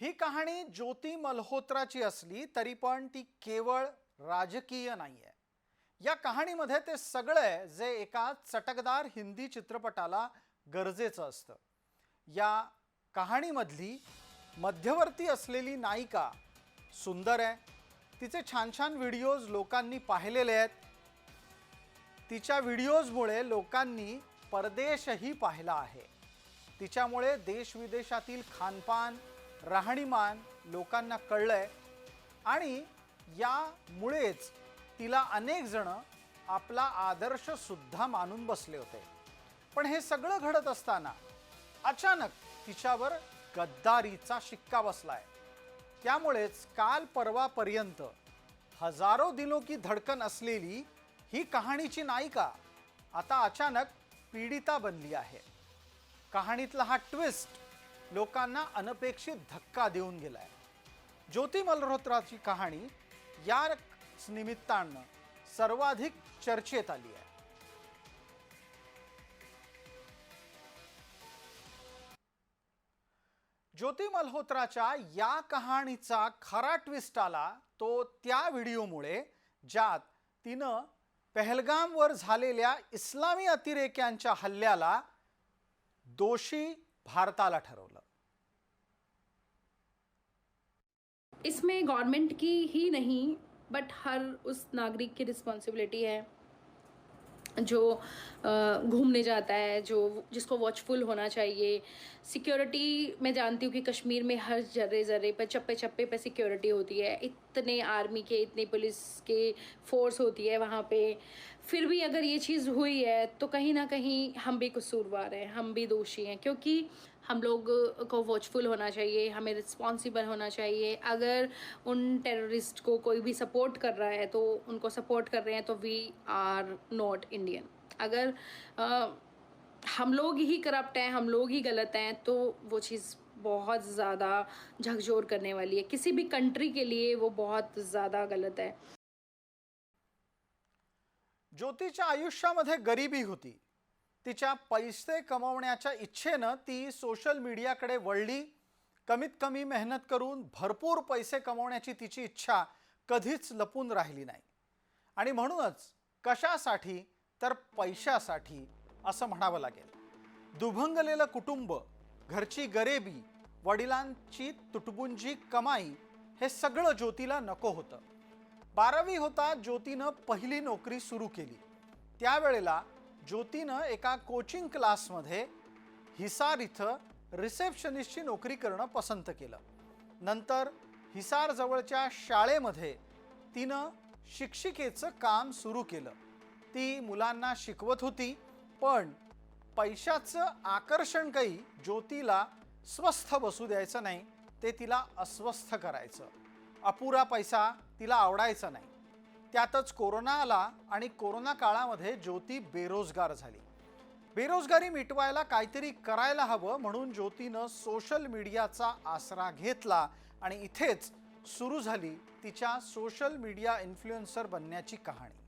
ही कहाणी ज्योती मल्होत्राची असली तरी पण ती केवळ राजकीय नाही आहे या कहाणीमध्ये ते सगळं आहे जे एका चटकदार हिंदी चित्रपटाला गरजेचं असतं. या कहाणीमधली मध्यवर्ती असलेली नायिका सुंदर आहे. तिचे छान छान व्हिडिओज लोकांनी पाहिलेले आहेत. तिच्या व्हिडिओजमुळे लोकांनी परदेशही पाहिला आहे. तिच्यामुळे देशविदेशातील खानपान राहणीमान लोकांना कळलं आहे आणि यामुळेच तिला अनेक जण आपला आदर्शसुद्धा मानून बसले होते. पण हे सगळं घडत असताना अचानक तिच्यावर गद्दारीचा शिक्का बसला आहे त्यामुळेच काल परवापर्यंत हजारो दिलो की धडकन असलेली ही कहाणीची नायिका आता अचानक पीडिता बनली आहे. कहाणीतला हा ट्विस्ट लोकांना अनपेक्षित धक्का देऊन गेलाय. ज्योती मल्होत्राची कहाणी या निमित्तानं सर्वाधिक चर्चेत आली आहे. ज्योती मल्होत्राच्या या कहाणीचा खरा ट्विस्ट आला तो त्या व्हिडिओमुळे ज्यात तिनं पहलगामवर झालेल्या इस्लामी अतिरेक्यांच्या हल्ल्याला दोषी भारताला ठरवलं. इसमें गवर्नमेंट की ही नहीं बट हर उस नागरिक की रिस्पॉन्सिबिलिटी है, जो घूमने जाता है, जो, जिसको वॉचफुल होना चाहिए। सिक्योरिटी मैं जानती हूँ कि कश्मीर में हर जर्रे जर्रे पर चप्पे चप्पे पर सिक्योरिटी होती है। इतने आर्मी के, इतने पुलिस के फोर्स होती है वहाँ पे। फिर भी अगर ये चीज़ हुई है तो कहीं ना कहीं हम भी कसूरवार हैं, हम भी दोषी हैं, क्योंकि हम लोग को वॉचफुल होना चाहिए हमें रिस्पॉन्सिबल होना चाहिए। अगर उन टेररिस्ट को कोई भी सपोर्ट कर रहा है तो उनको सपोर्ट कर रहे हैं तो वी आर नॉट इंडियन अगर अ, हम लोग ही करप्ट हैं हम लोग ही गलत हैं तो वो चीज़ बहुत ज़्यादा झकझोर करने वाली है। किसी भी कंट्री के लिए वो बहुत ज़्यादा गलत है। ज्योतीच्या आयुष्यामध्ये गरिबी होती तिच्या पैसे कमवण्याच्या इच्छेनं ती सोशल मीडियाकडे वळली. कमीत कमी मेहनत करून भरपूर पैसे कमवण्याची तिची इच्छा कधीच लपून राहिली नाही. आणि म्हणूनच कशासाठी तर पैशासाठी असं म्हणावं लागेल. दुभंगलेलं कुटुंब घरची गरिबी वडिलांची तुटपुंजी कमाई हे सगळं ज्योतीला नको होतं. बारावी होता ज्योतीनं पहिली नोकरी सुरू केली. त्यावेळेला ज्योतीनं एका कोचिंग क्लासमध्ये हिसार इथं रिसेप्शनिस्टची नोकरी करणं पसंत केलं. नंतर हिसारजवळच्या शाळेमध्ये तिनं शिक्षिकेचं काम सुरू केलं. ती मुलांना शिकवत होती पण पैशाचं आकर्षण काही ज्योतीला स्वस्थ बसू द्यायचं नाही ते तिला अस्वस्थ करायचं. अपुरा पैसा तिला आवडायचा नाही. त्यातच कोरोना आला आणि कोरोना काळामध्ये ज्योती बेरोजगार झाली. बेरोजगारी मिटवायला काहीतरी करायला हवं म्हणून ज्योतीनं सोशल मीडियाचा आसरा घेतला आणि इथेच सुरू झाली तिच्या सोशल मीडिया इन्फ्लुएन्सर बनण्याची कहाणी.